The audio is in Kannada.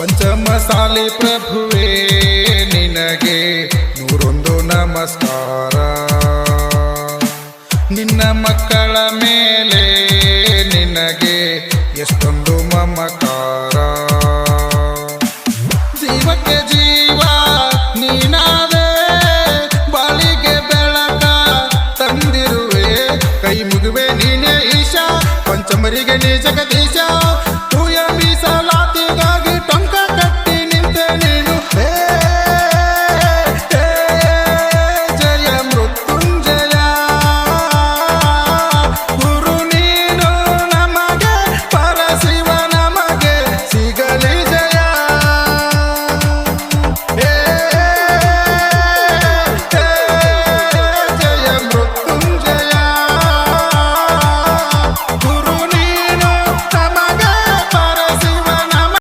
ಪಂಚಮಸಾಲಿ ಪ್ರಭುವೇ, ನಿನಗೆ ನೂರೊಂದು ನಮಸ್ಕಾರ. ನಿನ್ನ ಮಕ್ಕಳ ಮೇಲೆ ನಿನಗೆ ಎಷ್ಟೊಂದು ಮಮಕಾರ. ಜೀವಕ್ಕೆ ಜೀವ, ನೀನಾದೆ, ಬಾಳಿಗೆ ಬೆಳಕ ತಂದಿರುವೆ. ಕೈ ಮುಗುವೆ ನೀನೇ ಈಶ, ಪಂಚಮರಿಗೆ ನೀ ಜಗದೀಶ.